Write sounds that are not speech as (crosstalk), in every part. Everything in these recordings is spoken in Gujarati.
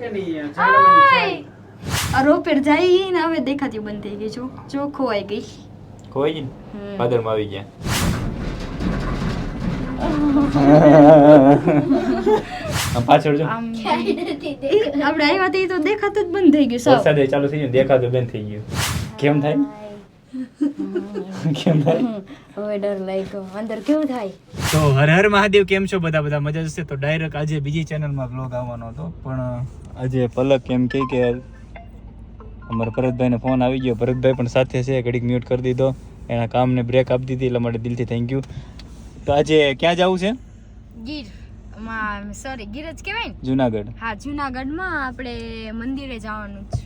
આ રોપેર જાય ને હવે દેખાતી બંધ થઈ ગઈ જો. જો ખોવાઈ ગઈ. કોઈ જ ભાદરમાં આવી ગયા. (laughs) પાછળ જો. આપણે આવ્યા તે તો દેખાતું જ બંધ થઈ ગયું સાવ. વરસાદ ચાલુ થઈ ગયું દેખાતું બંધ થઈ ગયું. કેમ થાય? કેમ થાય? હવે ડર લાગ્યો અંદર કેવું થાય? તો હર હર મહાદેવ કેમ છો? બધા બધા મજા જશે તો ડાયરેક્ટ આજે બીજી ચેનલમાં બ્લોગ આવવાનો હતો. પણ આજે પલક કેમ કહે કે અમારા ભરતભાઈને ફોન આવી ગયો. ભરતભાઈ પણ સાથે છે ઘડીક મ્યુટ કરી દીધો. એના કામને બ્રેક આપી દીધી એટલે માટે દિલથી થેન્ક યુ તો આજે ક્યાં જવું છે? ગીર. માં સોરી ગીરજ કેવાય કહેવાય ને? જુનાગઢ. હા જુનાગઢમાં આપણે મંદિરે જવાનું છે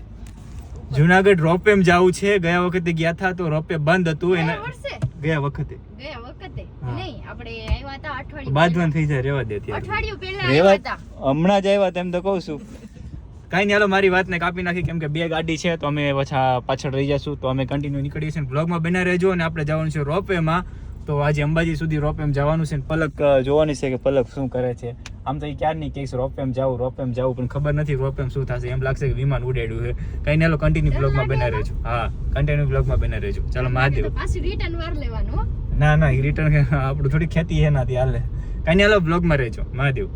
જુનાગઢ રોપવેમ જવું છે. ગયા વખતે ગયા હતા તો રોપવે બંધ હતું. એના વર્ષે? ગયા વખતે. ગયા વખતે? નહીં આપણે આવ્યા હતા અઠવાડિયું બાંધવાન થઈ જાય રેવા દે અઠવાડિયું પહેલા રેવા આવ્યા હતા. હમણાં જ આવ્યા તેમ તો કહું છું. કાંઈ નહીં હાલો મારી વાતને કાપી નાખી કેમ કે બે ગાડી છે તો અમે પાછા પાછળ રહી જશું તો અમે કન્ટિન્યુ નીકળીએ છીએ બ્લોગમાં બના રહેજો અને આપણે જવાનું છે રોપવેમાં. તો આજે અંબાજી સુધી રોપવેમ જવાનું છે ને પલક જોવાની છે કે પલક શું કરે છે. આમ તો એ ક્યાર નહીં કહીશ રોપવેમ જાવું રોપવેમ જાવું પણ ખબર નથી રોપવેમ શું થશે. એમ લાગશે કે વિમાન ઉડાડ્યું છે. કઈ નહીં હાલો કન્ટિન્યુ બ્લોગમાં બના રહેજો. હા કન્ટિન્યુ બ્લોગમાં બના રહેજો. ચાલો મહાદેવ. તો પાછું રિટર્ન વાર લેવાનું હો. ના ના રિટર્ન આપણું થોડી ખેતી છે નાથી હાલે. કઈ નહીં બ્લોગમાં રહેજો. મહાદેવ.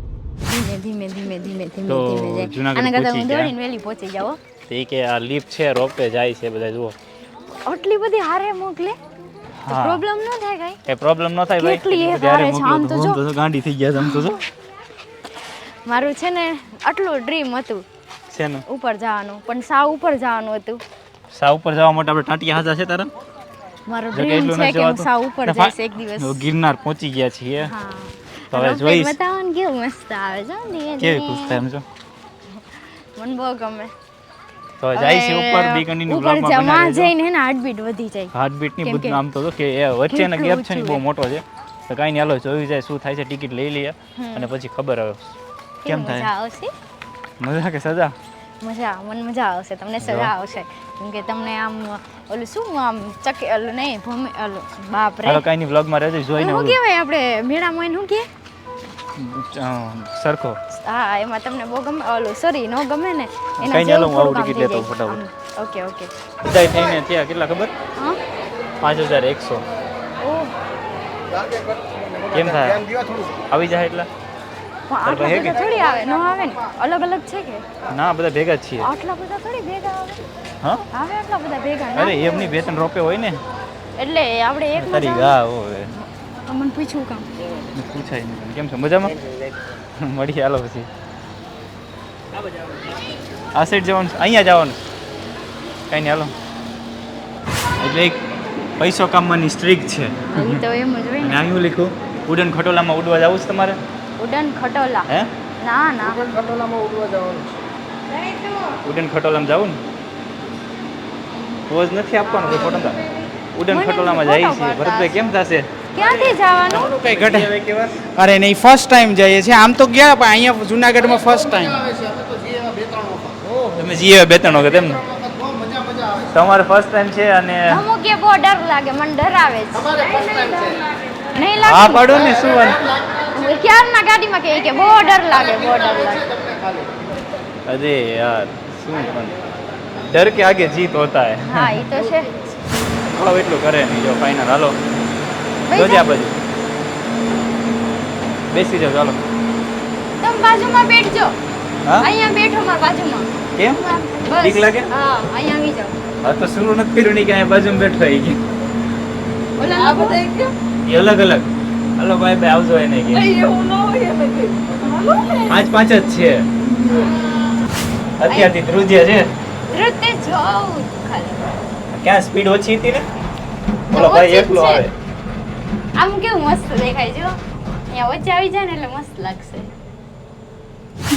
ધીમે ધીમે ધીમે ધીમે ધીમે ધીમે જુનાગઢ આના કરતા હું દોડીને વહેલી પહોંચી જાવ તે કે આ લીફ છે રોપવે જાય છે બધા જુઓ. આટલી બધી હારે મોકલે? પ્રોબ્લેમ ન થાય કઈ? પ્રોબ્લેમ ન થાય ભાઈ. કેટલી એ છે, આમ તો જો. ગાંડી થઈ ગયા આમ તો જો. મારું છે ને આટલું ડ્રીમ હતું. શેનું ઉપર જવાનું પણ સાવ ઉપર જવાનું હતું. સાવ ઉપર જવા માટે આપણે ટાંટિયા હાજર છે તારા? મારો ડ્રીમ છે કે હું સાવ ઉપર જઈશ એક દિવસ. ગિરનાર પહોંચી ગયા છીએ. હા. તો હવે જોઈશ. બતાવો કેવું મસ્ત આવે છે હો, કેવી ખુશ થાય એમ જો. મને બહુ ગમે. તો જાય ઉપર બીકની ઉપર જમા જઈને ને હાર્ટબીટ વધી જાય. હાર્ટબીટની બધું આમ તો કે એ વચ્ચેનો ગેપ છે ને બહુ મોટો છે. તો કાંઈ નહીં હાલો જોયું જાય શું થાય છે ટિકિટ લઈ લઈએ. અને પછી ખબર આવે. કેમ થાય મજા આવશે? મજા કે સજા? મજા મને મજા આવશે તમને સજા આવશે. કેમ કે તમને આમ ઓલું શું આમ ચકે ઓલું નહીં ભૂમિ ઓલું બાપ રે. હાલો ની વ્લોગમાં રહેજો જોઈને હું કહેવાય આપણે મેળા માં હું કે સરખો. હા એમાં તમને બહુ ગમે ઓલું સોરી નો ગમે ને એના કઈ જેવું આમ ટિકિટ થઈ જાય. ઓકે ઓકે બધા થઈને ત્યાં કેટલા ખબર? હા? પાંચ હજાર એકસો. કેમ થાય? આવી જાય એટલા? આટલા બધા થોડી આવે? ન આવે ને? અલગ અલગ છે કે? ના બધા ભેગા જ છીએ. આટલા બધા થોડી ભેગા આવે? હા? આવે આટલા બધા ભેગા? અરે એમની બે ત્રણ રોપે હોય ને. એટલે આપણે એક તારી ગા હોય મને પૂછવું કામ. પૂછાય નહીં કેમ છો? મજામાં? મળીએ હાલો પછી. આ સાઈડ જવાનું અહીંયા જવાનું. કઈ નહીં હાલો. એટલે એક પૈસો કામવાની સ્ટ્રીક છે. તો એમ જ હોય ને. અહીં લખ્યું? ઉડન ખટોલામાં ઉડવા જવું છે તમારે? ઉડન ખટોલા. હે? ના ના. ઉડન ખટોલામાં જવું ને? રોજ નથી આપવાનો કોઈ ફોટો ઉડન ખટોલામાં જઈએ જાય છે. ભરતભાઈ કેમ થશે? ક્યાંથી જવાનું? કઈ ઘટે? અરે નહીં ફર્સ્ટ ટાઈમ જઈએ છીએ. આમ તો ગયા પણ અહીંયા જુનાગઢમાં ફર્સ્ટ ટાઈમ તમે જીએ બે ત્રણ વખત એમ ને? તમારે ફર્સ્ટ ટાઈમ છે અને અમુક કે બહુ ડર લાગે મને ડરાવે છે. નહીં હા પડો ને શું વાત? ક્યારના ગાડીમાં કહે કે બહુ ડર લાગે બહુ ડર લાગે. અરે યાર શું પણ. ડર કે આગે જીત હોતા હે હા એ તો છે. હાલો એટલું કરે નહીં જો ફાઇનલ હાલો. જોજે આ બાજુ. બેસી જાઓ ચાલો. તમે બાજુમાં બેઠજો. હા? અહીંયા બેઠો મારા બાજુમાં. કેમ? બસ. બીક લાગે? હા અહીંયા આવી જાવ હા તો શરૂ નથી કર્યું નહીં કે અહીંયા બાજુમાં બેઠો હોય કે? ઓલા લોકો એ અલગ અલગ. હલો ભાઈ ભાઈ આવજો એને કે. પાંચ પાંચ જ છે. અત્યારથી ધ્રુજ્ય છે. ક્યાં સ્પીડ ઓછી હતી ને? બોલો ભાઈ એકલો આવે. આમ કેવું મસ્ત દેખાય જો અહીંયા વચ્ચે આવી જાય ને એટલે મસ્ત લાગશે.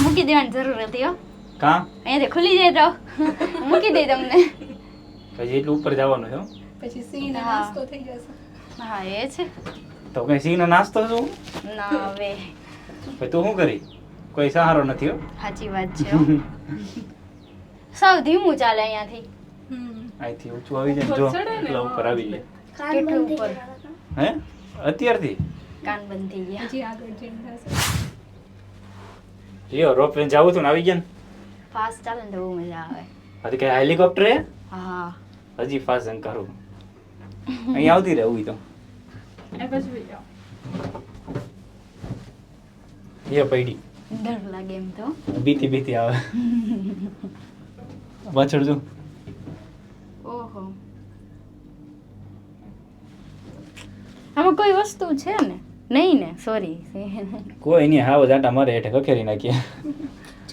મૂકી દેવાની જરૂર હતી હો. કા? અહીંયાથી ખુલી જાય તો. મૂકી દે તમને. પછી એટલું ઉપર જવાનું છે પછી સીન નાસ્તો થઈ જશે. હા એ છે. તો કઈ સિંહ નો નાસ્તો શું? ના હવે. તું શું કરી? કોઈ સહારો નથી હો? સાચી વાત છે હો. સાવ ધીમું ચાલે અહીંયાથી. અહીંથી ઊંચું આવી જાય ને જો એટલા ઉપર આવી જાય. કેટલું ઉપર. હે? અત્યારથી? કાન બંધ થઈ ગયા. લ્યો રોપ વેન જાવું તું ને આવી ગયા ને? ફાસ્ટ ચાલે ને તો બહુ મજા આવે. હજી કઈ હેલિકોપ્ટર હે? હા. હજી ફાસ્ટ જંકારું અહીં આવતી રહે ઉઈ તો. એ પડી. ડર લાગે એમ તો. બીતી બીતી આવે. પાછળ જો. ઓહો. આમાં કોઈ વસ્તુ છે ને? નહીં ને સોરી કોઈ નહીં હાવ જાટા મારે હેઠે કખેરી નાખીએ.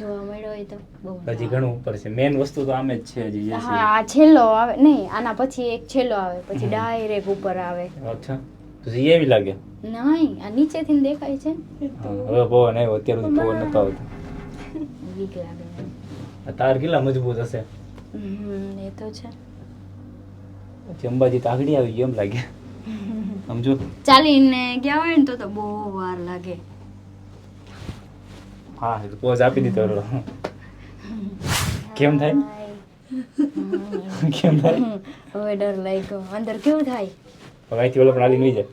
જોવા મળ્યો હોય તો બહુ હજી ઘણું ઉપર છે. મેન વસ્તુ તો આમે જ છે હજી હા આ છેલ્લો આવે. નહીં આના પછી એક છેલ્લો આવે. પછી ડાયરેક્ટ ઉપર આવે. અચ્છા. તો જી એવી લાગે? નહીં આ નીચેથી દેખાય છે હવે પવન આવ્યો. અત્યારે સુધી પવન નતો આવતો. વીક લાગે. આ તાર કેટલા મજબૂત હશે? એ તો છે. પછી અંબાજી તો આગળ આવી ગયો એમ લાગે. (laughs) સમજો? ચાલીને ગયા હોય ને તો તો બહુ વાર લાગે. હા પોઝ આપી દીધો. કેમ થાય? કેમ થાય? હવે ડર લાગ્યો. અંદર કેવું થાય? હવે અહીંથી ઓલો પણ હાલી નહીં જાય.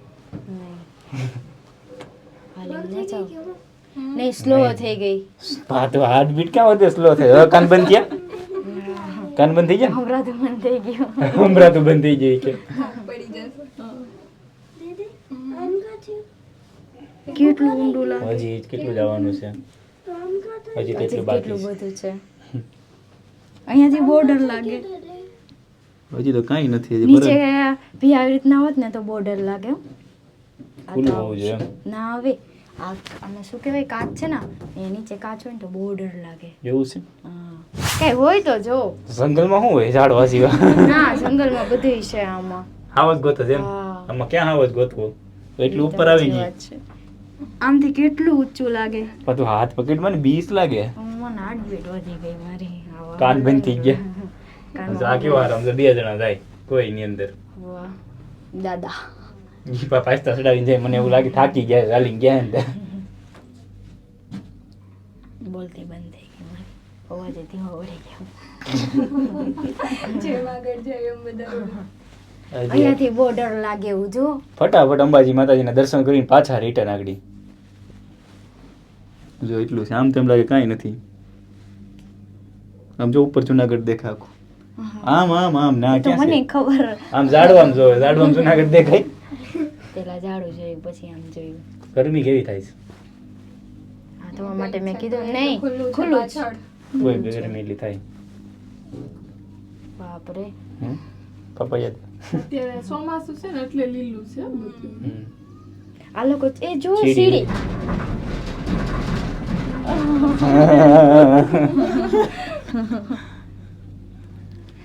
નહીં સ્લો થઈ ગઈ. હા તો હાર્ટ બીટ ક્યાં વધે સ્લો થાય હવે કાન બંધ થયા? કાન બંધ થઈ ગયા? હમરા તો મન થઈ ગયો. હમણાં તો બંધ થઈ ગઈ કે. કેટલું ઊંડું લાગે? હજી કેટલું જવાનું છે? હજી કેટલું બાકી બધું છે. અહીંયાથી બોર્ડર લાગે. હજી તો કાંઈ નથી હજી નીચે ભી આવી રીતના હોત ને તો બોર્ડર લાગે ખુલ્લું હોવું જોઈએ ના હવે આ અને શું કહેવાય કાચ છે ને એ નીચે કાચ હોય ને તો બોર્ડર લાગે. એવું છે? હા. કઈ હોય તો જો. જંગલમાં શું હોય ઝાડવા સિવાય? ના જંગલમાં બધું છે આમાં. હાવજ ગોતો છે આમાં ક્યાં હાવજ ગોતવો? એટલું ઉપર આવી છે. આમથી કેટલું ઊંચું લાગે? પાછું હાથ પકડ મને બીસ લાગે. મને હાર્ટબીટ વધી ગઈ મારી. કાન બંધ થઈ ગયા. કેવો આરામ છે બે જણા જાય કોઈ ની અંદર. વાહ. દાદા. જીપા પાસ્તા ચડાવીને જાય મને એવું લાગે થાકી ગયા ચાલી ગયા અંદર. બોલતી બંધ થઈ ગઈ મારી. અવાજ ધીમો વળી ગયો અહીંયાથી બોર્ડર લાગે એવું જો. ફટાફટ અંબાજી માતાજીના દર્શન કરીને પાછા રિટર્ન આગળ. જો એટલું છે આમ તેમ લાગે કાંઈ નથી. આમ જો ઉપર જુનાગઢ દેખા આખું આમ આમ આમ ના ક્યાં મને ખબર. આમ ઝાડવામ જોવે ઝાડવામ જુનાગઢ દેખાય. પેલા ઝાડું જોયું પછી આમ જોયું. ગરમી કેવી થાય છે? હા તમારા માટે મેં કીધું નહીં ખુલ્લું જ. કોઈ ગરમી એટલી થાય. બાપરે. હમ? પપૈયા અત્યારે ચોમાસું છે ને એટલે લીલું છે બધું. આ લોકો એ જો સીડી.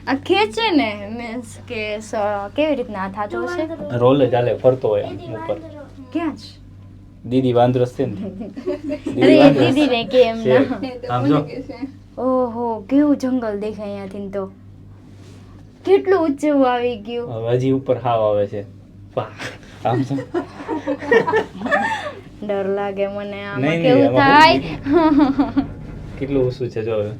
આ ખેંચે ને મીન્સ કે સ- કેવી રીતના આ થાતો છે રોલ ચાલે ફરતો હોય ઉપર. ક્યાં છે દીદી વાંદરો છે ને. અરે. દીદી ને કેમ ના આમ જો. ઓહો કેવું જંગલ દેખાય અહીંયાથી તો. કેટલું ઊંચું આવી ગયું? હવે હજી ઉપર હાવ આવે છે. આમ. ડર લાગે મને આમાં કેવું થાય? કેટલું ઊંચું છે જો હવે.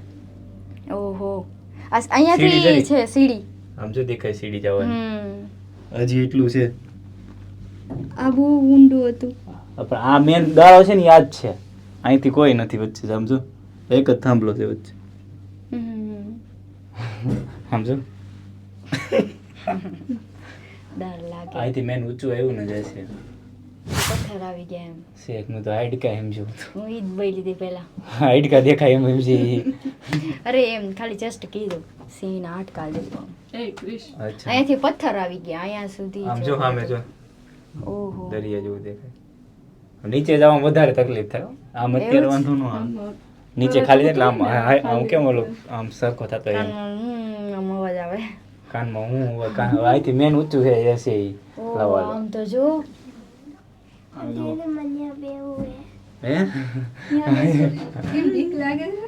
ઓહો. આ અહીંયાથી છે સીડી. આમ જો દેખાય સીડી જવાની. હમ. હજી એટલું છે. આ બહુ ઊંડું હતું. પણ આ મેન ગાળો છે ને યાદ છે. અહીંથી કોઈ નથી વચ્ચે સમજો? એક જ થાંભલો છે વચ્ચે. સમજો? ડર લાગે. અહીંથી મેન ઊંચું આવ્યું ને જાય પથ્થર આવી ગયા એમ. શેખ હું તો હાઈડકા એમ છું હું ઈદ બોલી લીધી પેલા હાઈડકા દેખાય એમ એમ છે. અરે એમ ખાલી જસ્ટ કીધું. સિંહ ના હાડકા જેવું. એ ક્રિશ. અચ્છા. અહીંયાથી પથ્થર આવી ગયા અહીંયા સુધી આમ જો. સામે જો. ઓહો. દરિયા જેવું દેખાય. નીચે જવામાં વધારે તકલીફ થાય આમ અત્યારે વાંધો ન આવે. નીચે ખાલી એટલે આમ હા- આમ કેમ ઓલું આમ સરખો થતો એમ. હમ આમ અવાજ આવે. કાનમાં હું હવે કાન હવે અહીંથી મેન ઊંચું છે એ છે આમ તો જો. હે. કેમ બીક લાગે છે?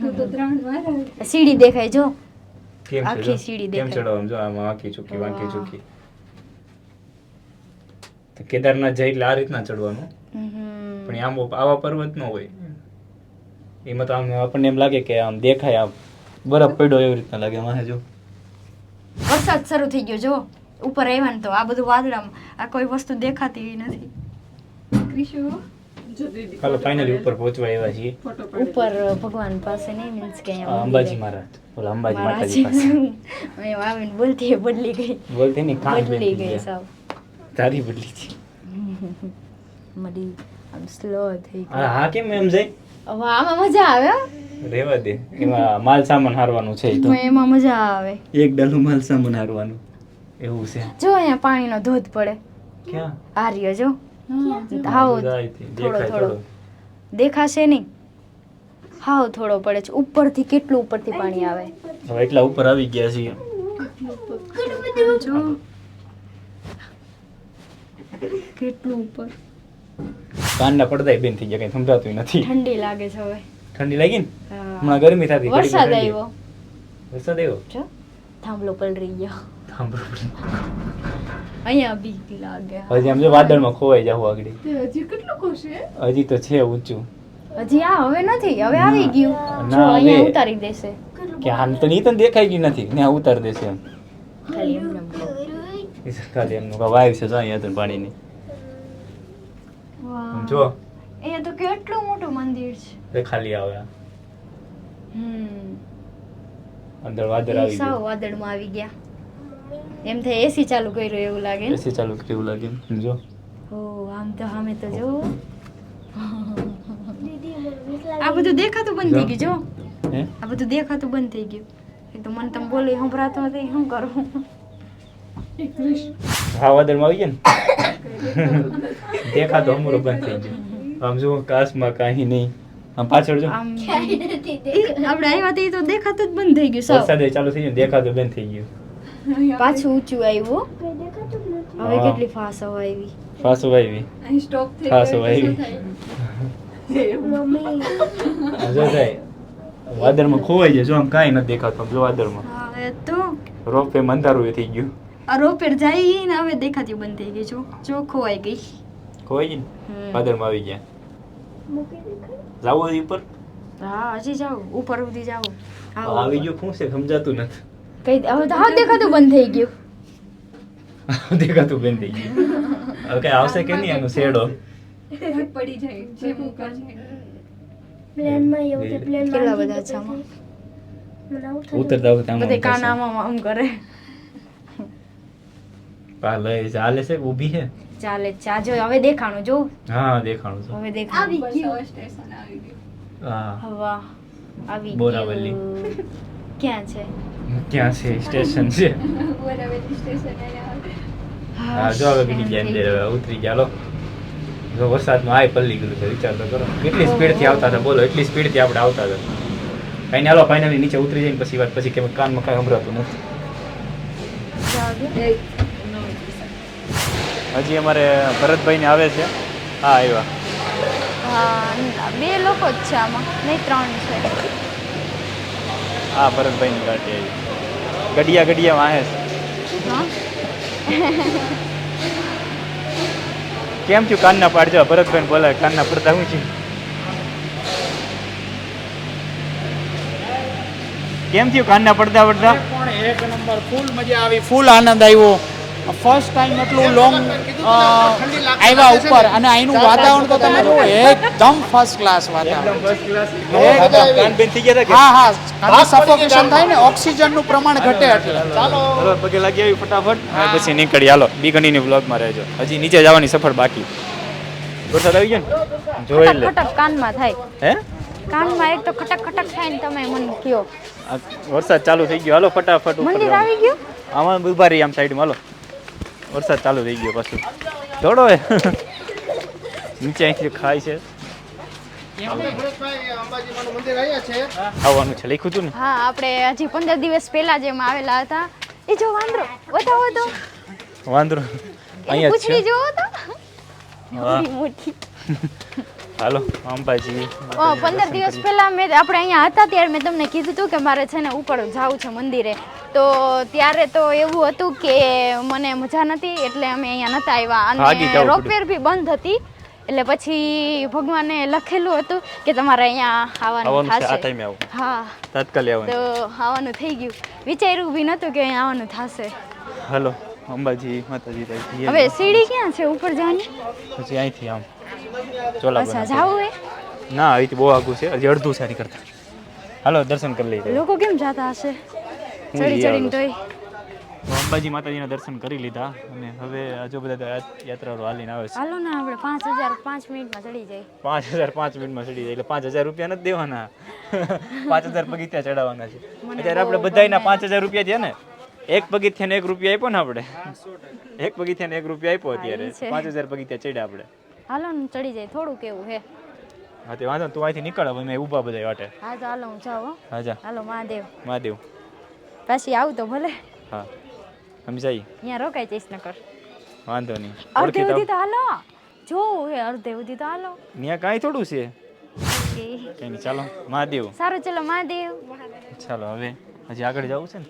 તું તો ત્રણ વાર સીડી દેખાય જો. આખી? સીડી કેમ ચડો આમ જો? આમ આખી ચૂકી વાંકી ચૂકી. તો કેદારનાથ જાય એટલે આ રીતના ચડવાનું. પણ આમ આવા પર્વત ન હોય. એમાં તો આમ આપણને એમ લાગે કે આમ દેખાય આમ. બરફ પડ્યો એવી રીતના લાગે મારે જો. વરસાદ શરૂ થઈ ગયો જો ઉપર આવ્યા તો આ બધું વાદળામાં આ કોઈ વસ્તુ દેખાતી નથી. ક્રિશુ? હાલો ફાઇનલી ઉપર પહોંચવા આવ્યા છીએ. ઉપર ભગવાન પાસે નહીં મીન્સ કે અંબાજી મહારાજ. ઓલા અંબાજી માતાજી પાસે. (laughs) મેં આવીને બોલતી બદલી ગઈ. બોલતી ની કાન બદલી ગઈ. સાવ. તારી બદલી છે. (laughs) મડી આમ સ્લો થઈ હા ગઈ. હા કેમ એમ જાય? હવે આમાં મજા આવે. રેવા દે. એમાં માલ સામાન હારવાનું છે તો. એમાં મજા આવે. એક ડલું માલ સામાન હારવાનું. એવું છે. જો અહીંયા પાણીનો ધોધ પડે. ક્યાં? આ રહ્યો જો હાવ થોડો થોડો. થોડો. દેખાશે નહીં. હાવ થોડો પડે છે. ઉપરથી કેટલું ઉપરથી પાણી આવે? હવે એટલા ઉપર આવી ગયા છીએ. જો. કેટલું ઉપર? કાનના પડદા બેન થઈ ગયા કઈ સમજાતું નથી. ઠંડી લાગે છે હવે. ઠંડી લાગી ને. હમણાં ગરમી થતી વરસાદ આવ્યો. વરસાદ આવ્યો? થાંભલો પલરી ગયો. સાંભળો અહીંયા બીક લાગે. હજી આમ જો વાદળમાં ખોવાઈ જાવ આગળ. હજી કેટલું ખુશે? હજી તો છે ઊંચું. હજી આ હવે નથી હવે આવી ગયું. ના, હવે. ઉતારી દેશે. કે હાલ તો નહીં તો દેખાઈ ગયું નથી ને ઉતાર દેશે એમ. ખાલી એમને ખાલી એમનું છે જો અહીંયા તો પાણીની. જો. અહીંયા તો કેટલું મોટું મંદિર છે. એ ખાલી આવે. આ. હમ. અંદર વાદળ આવી ગયા સાવ વાદળમાં આવી ગયા. એમ થાય એસી ચાલુ કર્યું એવું લાગે એસી ચાલુ કર્યું એવું લાગે. જો. ઓ આમ તો સામે તો જો. આ બધું દેખાતું બંધ થઈ ગયું જો. આ બધું દેખાતું બંધ થઈ ગયું. એ તો મને તમે બોલો સંભળાતું નથી શું કરું? હા વાદળમાં આવી ગયા ને? (laughs) દેખાતો અમરો બંધ થઈ ગયો. આમ જો કાસમાં કાંઈ નહીં. આમ પાછળ જો. આપણે આવ્યા તે એ તો દેખાતું જ બંધ થઈ ગયું સાવ. વરસાદ ચાલુ થઈ ગયો દેખાતું બંધ થઈ ગયું. પાછું ઊંચું આવ્યું હવે કેટલી ફાસ હવા આવી. ફાસો આવી. અહીં સ્ટોપ થઈ ખાસ ગયો હોય. એટલે શું થાય? (laughs) આ જો થાય વાદળમાં ખોવાઈ જાય જો આમ કાંઈ નથી દેખાતું આમ જો વાદળમાં. હા એ તો રોપે મંદારું થઈ ગયું. આ રોપે જાય ને હવે દેખાતી બંધ થઈ ગઈ જો જો ખોવાઈ ગઈ. ખોવાઈ ગઈ ને? વાદળમાં આવી ગયા. જાવું ઉપર. હા હજી જાઓ. ઉપર સુધી જાઓ. આવી ગયો શું છે સમજાતું નથી. કઈ હવે તો હા દેખાતું બંધ થઈ ગયું. (laughs) દેખાતું બંધ થઈ ગયું. હવે કઈ આવશે કે નહીં એનો શેડો? પડી જાય જે મૂકા છે કેટલા બધા છે આમાં? ઉતરતા વખતે આમ બધે કાન આમ કરે. લઈ ચાલે છે ઊભી છે? ચાલે ચા જો હવે દેખાણું જો હા દેખાણું છે હવે દેખાણું. આવી હવે સ્ટેશન આવી ગયું. હા. વાહ આવી બોરાવલી. ક્યાં છે? ક્યાં છે? સ્ટેશન છે. બોરાવલી સ્ટેશન હા જો હવે બીજી ગયા દે હવે ઉતરી ગયા લો. જો વરસાદમાં આય પલ્લી ગયું છે વિચાર તો કરો. કેટલી સ્પીડથી આવતા હતા બોલો એટલી સ્પીડથી આપણે આવતા હતા. કઈ હાલો ફાઇનલી નીચે ઉતરી જઈને પછી વાત પછી કે કાનમાં કાંઈ સંભળાતું નથી. હજી અમારે ભરતભાઈ ને આવે છે. હા આવ્યા હા બે લોકો જ છે આમાં નહીં ત્રણ છે. હા ભરતભાઈ ની ગાડી આવી. ગડિયા ગડિયા વાહે છે. હા. કેમ થયું કાનના પાડજો ભરતભાઈ બોલાવે કાનના પડતા હું છું કેમ થયું કાનના પડતા પડતા પણ એક નંબર ફૂલ મજા આવી ફૂલ આનંદ આવ્યો. ફર્સ્ટ ટાઈમ એટલું લોંગ આવ્યા ઉપર અને અહીંનું વાતાવરણ તો તમે જુઓ એકદમ ફર્સ્ટ ક્લાસ વાતાવરણ એકદમ. થઈ ગયા હતા હા હા. સફોકેશન થાય ને ઓક્સિજનનું પ્રમાણ ઘટે એટલે. ચાલો. પગે લાગી આવી ફટાફટ. અને પછી નીકળી હાલો બી કન્ટિન્યુ બ્લોગમાં રહેજો. હજી નીચે જવાની સફર બાકી. વરસાદ આવી ગયો ને? જોઈ લે. ખટક કાનમાં થાય. હે? કાનમાં એક તો ખટક ખટક થાય ને તમે મને કયો વરસાદ ચાલુ થઈ ગયો. હાલો ફટાફટ મંદિર આવી ગયું? આમાં ઊભા રહી આમ સાઈડમાં હાલો. વરસાદ ચાલુ થઈ ગયો પાછું. જોડો નીચે અહીંથી ખાય છે. આવવાનું છે લખ્યું હતું ને? હા આપણે હજી પંદર દિવસ પહેલા જેમ આવેલા હતા. એ જો વાંદરો બતાવો તો. વાંદરો. અહીંયા પૂછડી જોવો તો. મોટી. હાલો અંબાજી. ઓ પંદર દિવસ પહેલા મેં આપણે અહીંયા હતા ત્યારે મેં તમને કીધું હતું કે મારે છે ને ઉપર જવું છે મંદિરે. તો ત્યારે તો એવું હતું કે મને મજા નથી એટલે અમે અહીંયા નતા આવ્યા. અને રોપવેર બી બંધ હતી એટલે પછી ભગવાને લખેલું હતું કે તમારે અહીંયા આવવાનું આવવાનું થશે. હા. તાત્કાલિક તો આવવાનું આવવાનું થઈ ગયું. વિચાર્યું બી નતું કે અહીંયા આવવાનું થશે. હાલો અંબાજી માતાજી હવે સીડી ક્યાં છે? ઉપર જવાની? પછી અહીંથી આમ. અચ્છા જાવું હે ના અહીંથી બહુ આગું છે. હજી અડધું સારી કરતા. હાલો દર્શન કરી લઈએ. લોકો કેમ જાતા હશે? ચડી ચડીને તોય. અંબાજી માતાજીના દર્શન કરી લીધા અને હવે હજુ બધા યાત્રાળુ હાલીને આવે છે. હાલો ને આપણે પાંચ હજાર પાંચ મિનિટમાં ચડી જાય. પાંચ હજાર પાંચ મિનિટમાં ચડી જાય એટલે પાંચ હજાર રૂપિયા નથી દેવાના. (laughs) પાંચ હજાર પગીત્યા ચડાવવાના છે. અત્યારે આપણે બધાના પાંચ હજાર રૂપિયા છે ને. એક પગથિયાને એક રૂપિયા આપ્યો ને આપણે. એક પગથિયાને એક રૂપિયા આપ્યો અત્યારે. પાંચ હજાર પગથિયા ચડ્યા આપણે. હાલો ને ચડી જાય થોડું કેવું હે. હા તે વાંધો તું અહીંથી નીકળ હવે મેં ઊભા બધા વાટે. હા તો હાલો હું જાઉં હો. હા જા. હાલો મહાદેવ. મહાદેવ. પાછી આવું તો ભલે. હા સમજાઈ? અહીંયા રોકાઈ જઈશ નકર. વાંધો નહીં. અડધે ઓળખી સુધી તો હાલો. જોવું હે અડધે સુધી તો હાલો. ત્યાં કાંઈ થોડું છે. કંઈ નહીં ચાલો મહાદેવ. સારું ચલો મહાદેવ. ચાલો હવે હજી આગળ જવું છે ને?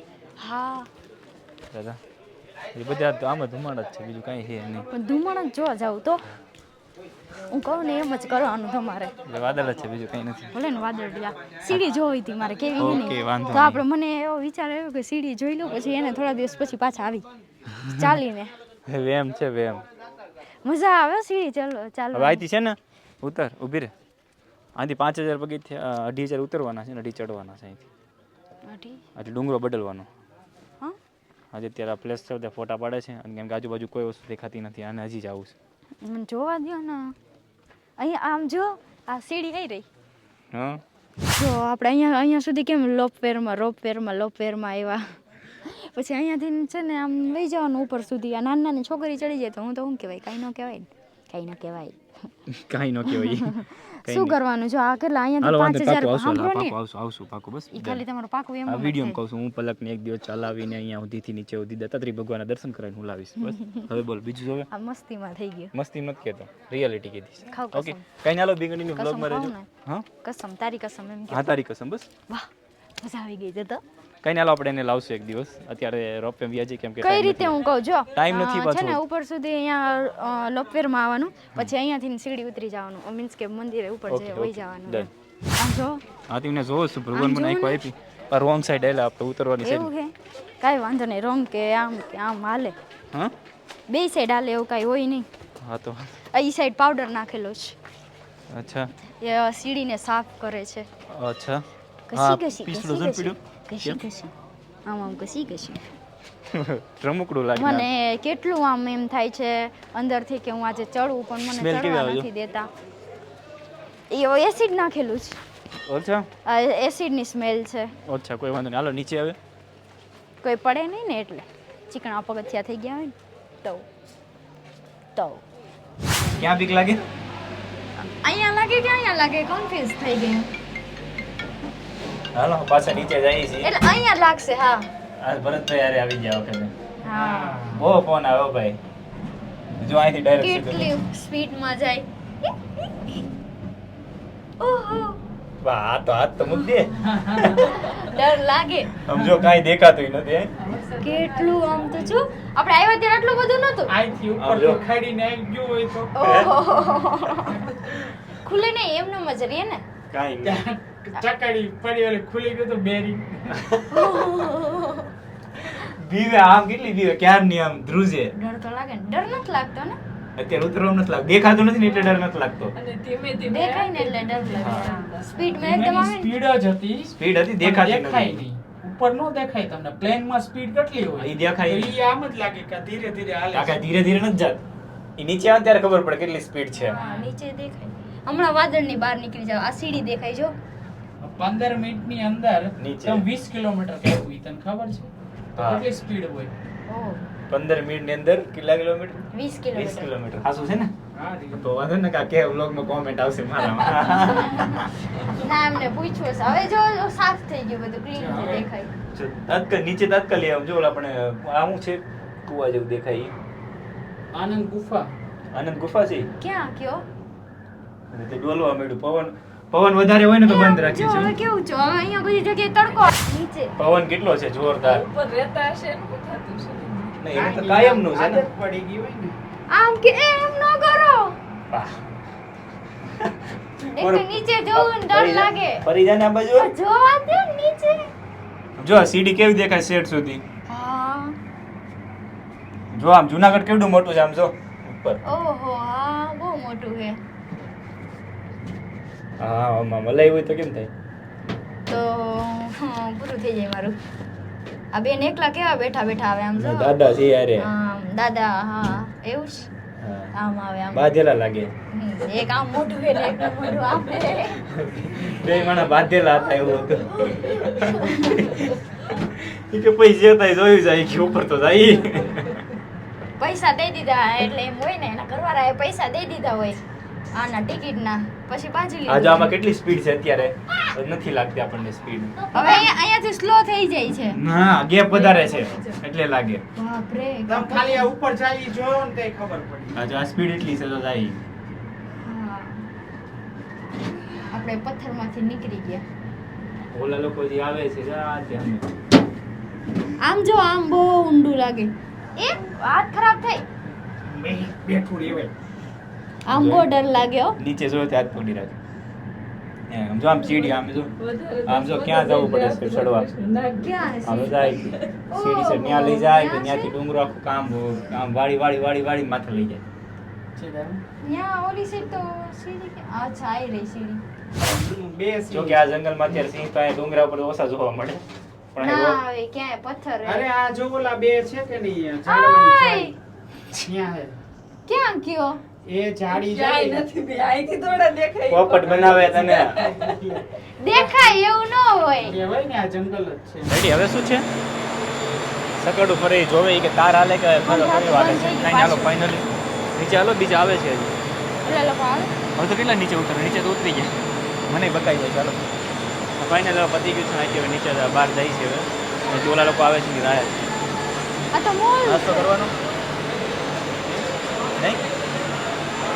હા. દાદા એ બધા તો આમ જ ધુમાડા જ છે બીજું કાંઈ છે નહીં. પણ ધુમાણ જ જાવું તો? હું કહું ને એમ જ કરવાનું તમારે. વાદળ જ છે બીજું કંઈ નથી. ભલે ને વાદળિયા સીડી જોવી હતી મારે કેવી હે ઓકે, વાંધો તો આપણે મને એવો વિચાર આવ્યો કે સીડી જોઈ લઉં પછી એને થોડા દિવસ પછી પાછા આવી. ચાલીને. વેમ છે વેમ મજા આવે સીડી ચાલો ચાલો વાયતી છે ને ઉતર ઊભી રહે આથી પાંચ હજાર પગી અઢી હજાર ઉતરવાના છે ને અઢી ચડવાના છે અહીંથી એટલે ડુંગરો બદલવાનો. હા? આજે અત્યારે પ્લેસ છે બધા ફોટા પાડે છે અને કેમ કે આજુબાજુ કોઈ વસ્તુ દેખાતી નથી અને હજી જ આવું છે. મને જોવા દો ને. અહીંયા આમ જો આ સીડી આવી રહી. હા? જો આપણે અહીંયા અહીંયા સુધી કેમ લોપ વેરમાં રોપ વેરમાં રોપવેરમાં લોપવેરમાં આવ્યા પછી અહીંયાથી છે ને આમ લઈ જવાનું ઉપર સુધી. આ નાની નાની છોકરી ચડી જાય તો હું તો શું કહેવાય? કાંઈ ન કહેવાય ને. કાંઈ ન કહેવાય. કાંઈ ન (laughs) કહેવાય શું કરવાનું? જો આ કેટલા અહીંયા પાંચ હજાર આવશું આવશું આવશું પાકું બસ ખાલી તમારો પાકું એમ આ વીડિયો કહું છું હું પલકને એક દિવસ ચલાવીને અહીંયા સુધીથી નીચે સુધી દત્તાત્રેય ભગવાનના દર્શન કરાવીને હું લાવીશ બસ. (laughs) હવે બોલ બીજું જોવે આ મસ્તીમાં થઈ ગયું. મસ્તી નથી કહેતો રિયાલિટી કીધી ઓકે કઈ ના લો બિગડીની બ્લોગમાં રહેજો. હા? કસમ તારી કસમ એમ હા તારી કસમ બસ. વાહ મજા આવી ગઈ તો. કઈ ના આપણે એને લાવશું એક દિવસ? અત્યારે રોપે વ્યાજી કેમ કે કઈ રીતે હું કહું? જો ટાઈમ નથી પાછો. છે ને ઉપર સુધી અહીંયા લોપવેરમાં આવવાનું પછી અહીંયાથી સીડી ઉતરી જવાનું. મીન્સ કે મંદિરે ઉપર જે વહી જવાનું. આમ જો. હા તમને જોવો છું ભગવાન મને એક આપી. પર રોંગ સાઈડ એટલે આપણે ઉતરવાની સાઈડ એવું હે? કાંઈ વાંધો નહીં રોંગ કે આમ કે આમ હાલે. હા? બે સાઈડ હાલે એવું કાંઈ હોય નહીં. હા તો. આ સાઈડ પાવડર નાખેલો છે. અચ્છા. એ સીડીને સાફ કરે છે. અચ્છા. કસી પીસડું કસી છે ને કસી કસી આમ આમ ઘસી ઘસી રમકડું લાગે મને કેટલું આમ એમ થાય છે અંદરથી કે હું આજે ચડું પણ મને ચડવા નથી દેતા. એ એસિડ નાખેલું છે અચ્છા. આ એસિડની સ્મેલ છે. અચ્છા કોઈ વાંધો નહીં. હાલો નીચે આવે. કોઈ પડે નહીં ને એટલે? ચીકણા પગથિયા થઈ ગયા હોય ને? તો તો ક્યાં બીક લાગે? અહીંયા લાગે કે અહીંયા લાગે? કન્ફ્યુઝ થઈ ગઈ. હાલો પાછા નીચે જઈએ છીએ. એટલે અહીંયા લાગશે હા. આ ભરતભાઈ હારે આવી ગયા વખતે. હા. બહુ ફોન આવ્યો ભાઈ. જો અહીંથી ડાયરેક્ટ કેટલી સ્પીડમાં જાય. ઓહો. વાહ આ તો હાથ તો મૂક દે. ડર લાગે. આમ જો કાંઈ દેખાતું નથી? કેટલું આમ તો જો આપણે આવ્યા ત્યારે આટલું બધું નતું આમ ઉપર. તો ખાડીને આવી ગયો હોય તો. ખુલે ને એમનો જ રહીએ ને? કાંઈ નહીં. ચકડી પડી ઓલી ખુલી ગયું તો બેરી. (laughs) બીવે આમ કેટલી બીવે ક્યારની આમ? ધ્રુજે? ડર તો લાગે ડર નથી લાગતો ને? અત્યારે ઉતરવા નથી લાગતો. દેખાતું નથી ને એટલે ડર નથી લાગતો. દેખાય ને એટલે ડર લાગે સ્પીડમાં એકદમ આવે સ્પીડ જ હતી. સ્પીડ હતી દેખાતી દેખાય નહીં. ઉપર નો દેખાય તમને. પ્લેનમાં સ્પીડ કેટલી હોય? એ દેખાય એ આમ જ લાગે કે ધીરે ધીરે હાલે કાકા ધીરે ધીરે નથી જાત. એ નીચે આવે ત્યારે ખબર પડે કેટલી સ્પીડ છે. નીચે દેખાય. હમણાં વાદળની બહાર નીકળી જાવ આ સીડી દેખાય જો. પંદર મિનિટની અંદર નીચે. તમે વીસ કિલોમીટર કેવું તને ખબર છે? કેટલી સ્પીડ હોય? પંદર મિનિટની અંદર કેટલા કિલોમીટર? 20 વીસ કિલોમીટર. કિલોમીટર. હાસું છે ને? તો વાંધો ને કાકે વ્લોગમાં કોમેન્ટ આવશે મારામાં. ના એમને પૂછ્યું છે હવે જો સાફ થઈ ગયું બધું ક્લીન થઈ દેખાય. તાત્કાલ નીચે તાત્કાલ આમ જો આપણે આ હું છે? કુવા જેવું દેખાય. આનંદ ગુફા. આનંદ ગુફા છે. ક્યાં? કયો? અને તે ડોલવા માંડ્યું પવન. પવન વધારે હોય ને તો બંધ રાખીએ જો હવે કેવું છો? હવે અહીંયા બધી જગ્યાએ તડકો નીચે. પવન કેટલો છે? જોરદાર. નહીં એ તો કાયમનું છે ને. પડી ગઈ હોય ને. આમ કે એમ ન કરો. એક તો નીચે જોવું ને ડર લાગે. ફરી જાને આ બાજુ? જોવા દે નીચે. જો સીડી કેવી દેખાય શેડ સુધી? હા. જો આમ જુનાગઢ કેવડું મોટું છે આમ જો? ઉપર. ઓહો હા બહુ મોટું છે. હા આમાં મલાઈ હોય તો કેમ થાય? તો હા, પૂરું થઈ જાય મારું. આ બેન એકલા કેવા બેઠા બેઠા આવે આમ જો? દાદા છે યારે દાદા હા એવું જ. આમ આવે આમ. બાંધેલા લાગે. એક આમ મોઢું એટલે એક મોઢું આમ બે માણા બાંધેલા હતા એવું હતું. કે પૈસા થાય જોયું જાય કે ઉપર તો જાય. પૈસા દઈ દીધા એટલે એમ હોય ને એના ઘરવાળાએ પૈસા દઈ દીધા હોય. આના ટિકિટના. પછી પાછી આજે આમાં કેટલી સ્પીડ છે અત્યારે? નથી લાગતી આપણને સ્પીડ. હવે અહીંયા અહીંયાથી સ્લો થઈ જાય છે. ના ગેપ વધારે છે. એટલે લાગે. બાપરે તમ ખાલી આ ઉપર ચાલી જો ને તે ખબર પડી આજે આ સ્પીડ એટલી છે તો જાય. આપણે પથ્થરમાંથી નીકળી ગયા. ઓલા લોકો જે આવે છે જા ત્યાં આમ જો આમ બહુ ઊંડું લાગે. એ હાથ ખરાબ થઈ. બે- બેઠું રેવાય આમ બહુ ડર લાગ્યો. નીચે જો ત્યાં પકડી રાખે. આમ જો આમ સીડી આમ જો આમ જો ક્યાં જવું પડે છે ચડવા? આમ જાય સીડી છે ત્યાં લઈ જાય તો ત્યાંથી ડુંગરો આખું કામ આમ વાળી વાળી વાળી વાળી માથે લઈ જાય. છે તારું? ત્યાં ઓલી સાઈડ તો સીડી કે અચ્છા આઈ રહી સીડી. બે જો કે આ જંગલમાં અત્યારે સિંહ તો અહીંયા ડુંગરા ઉપર ઓછા જોવા મળે. પણ ક્યાંય પથ્થર અરે આ જો ઓલા બે છે કે નહીં આય! ઝાડવાની ત્યાં હે ક્યાં કયો એ થોડા દેખાય પોપટ બનાવે તને. દેખાય એવું ન હોય. કહેવાય ને આ જંગલ જ છે. રેડી હવે શું છે? સકડું ફરી જોવે કે તાર હાલે કે ફરી હાથ વાગે છે. નહીં હાલો ફાઇનલી નીચે હાલો બીજા આવે છે હજી. ઓલા લોકો આવે. હવે તો કેટલા નીચે ઉતરે? નીચે તો ઉતરી ગયા. મને બતાવી જાય ચાલો. ફાઇનલ હવે પતી ગયું છે નાખી હવે નીચે બહાર જાય છે હવે. ઓલા લોકો આવે છે કે રાહ. આ તો મોલ નાસ્તો કરવાનો? નહીં?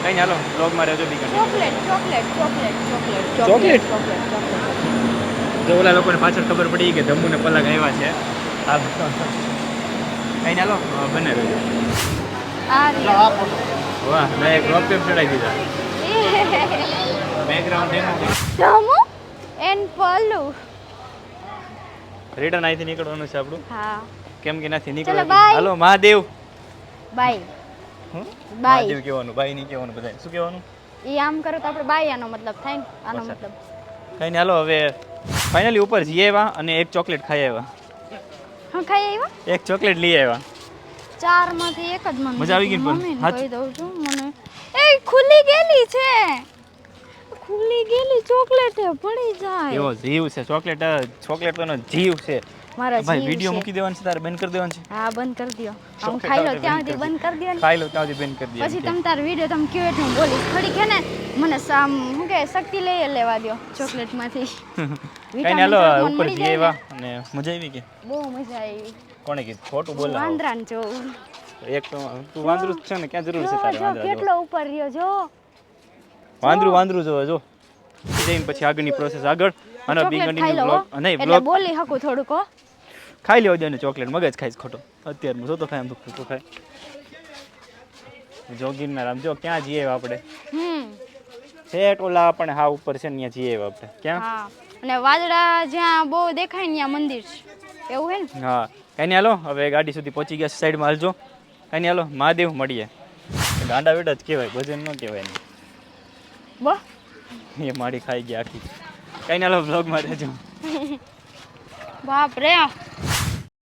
કઈ નહીં હાલો બ્લોગમાં રહેજો બી chocolate chocolate chocolate chocolate chocolate? Chocolate chocolate જો ઓલા લોકોને પાછળ ખબર પડી કે ધમ્મુને પલક આવ્યા છે. હાલ કઈ નહીં હાલો બને રહેજો. વાહ મેં એક રોપ પેપ ચડાવી દીધા. બેકગ્રાઉન્ડ એનું એન્ડ એન પલ્લુ. રિટર્ન અહીંથી નીકળવાનું છે આપણું? હા. કેમ કે નથી નીકળવાનું? હાલો મહાદેવ. બાય મહાદેવ કહેવાનું બાઈ નહીં કહેવાનું બધાય. શું કહેવાનું? એ આમ કરો તો આપણે બાય આનો મતલબ થાય ને આનો મતલબ. કઈ ને હાલો હવે ફાઇનલી ઉપર જઈ આવ્યા અને એક ચોકલેટ ખાઈ આવ્યા હા ખાઈ આવ્યા એક ચોકલેટ લઈ આવ્યા ચારમાંથી એક જ મને મજા આવી ગઈ પણ? કહી દઉં છું મને. એ ખુલ્લી ગેલી છે. ખુલ્લી ગેલી ચોકલેટ પડી જાય. એવો જીવ છે ચોકલેટ ચોકલેટ તો જીવ છે. મારા ભાઈ વિડિયો મૂકી દેવાનો છે તારે બંધ કરી દેવાનો છે? હા બંધ કરી દ્યો. હું ખાઈ લો ત્યાં સુધી બંધ કરી દ્યો. ખાઈ લો ત્યાં સુધી બંધ કરી પછી દે તમે તાર વિડિયો તમે કયો એટલે બોલી થોડી કે ને મને સામ શું કે શક્તિ લઈ લેવા દ્યો ચોકલેટમાંથી (laughs) કઈ હાલો ઉપર જઈ આવ્યા અને મજા આવી કે? બહુ મજા આવી. કોણે કીધું? ખોટું બોલા વાંદરાન જો. એક તો તું વાંદરું છે ને ક્યાં જરૂર છે તારે વાંદરા કેટલો ઉપર રહ્યો જો. વાંદરું વાંદરું જો જો. જઈને પછી આગળની પ્રોસેસ આગળ. અને બી ચોકલેટ ખાઈ કન્ટિન્યુ બ્લોગ એટલે બ્લોગ બોલી હકું થોડુંક. ખાઈ લેવા દે ને ચોકલેટ મગજ ખાઈશ ખોટો. અત્યારે હું તો ખાય એમ તો ખોટું ખાય. જોગીરના રામ જો ક્યાં જઈએ આપણે? હમ. છેટ ઓલા આપણે હા ઉપર છે ને ત્યાં જઈએ આપણે. ક્યાં અને વાદળા જ્યાં બહુ દેખાય ત્યાં મંદિર છે. એવું હે ને? હા. કઈ હાલો. હવે ગાડી સુધી પહોંચી ગયા સાઈડમાં હાલજો. કઈ હાલો. મહાદેવ મળીએ. ગાંડા વેડા જ કહેવાય ભજન ન કહેવાય ને બો. એ મારી ખાઈ ગયા આખી. કઈ નહીં હાલો બ્લોગમાં રહેજો. બાપ રે